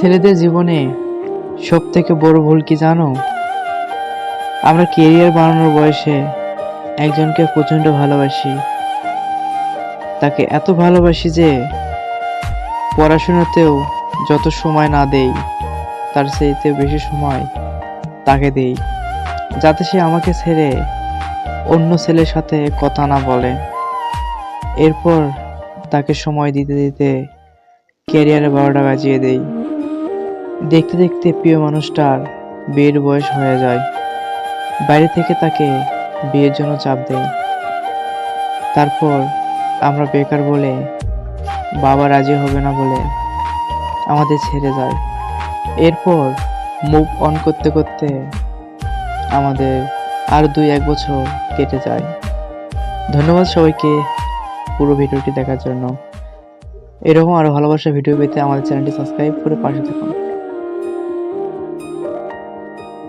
ছেলেদের জীবনে সব থেকে বড় ভুল কি জানো? আমরা কেরিয়ার বানানোর বয়সে একজনকে প্রচণ্ড ভালোবাসি। তাকে এত ভালোবাসি যে পড়াশোনাতেও যত সময় না দেই, তার সেইতে বেশি সময় তাকে দেই, যাতে সে আমাকে ছেড়ে অন্য ছেলের সাথে কথা না বলে। এরপর তাকে সময় দিতে দিতে ক্যারিয়ারে বারোটা বাজিয়ে দেই। দেখতে দেখতে প্রিয় মানুষটার বিয়ের বয়স হয়ে যায়। বাইরে থেকে তাকে বিয়ের জন্য চাপ দেয়। তারপর আমরা বেকার বলে বাবা রাজি হবে না বলে আমাদের ছেড়ে যায়। এরপর মুভ অন করতে করতে আমাদের আর দুই এক বছর কেটে যায়। ধন্যবাদ সবাইকে পুরো ভিডিওটি দেখার জন্য। এরকম আরও ভালোবাসা ভিডিও পেতে আমাদের চ্যানেলটি সাবস্ক্রাইব করে পাশে থাকুন।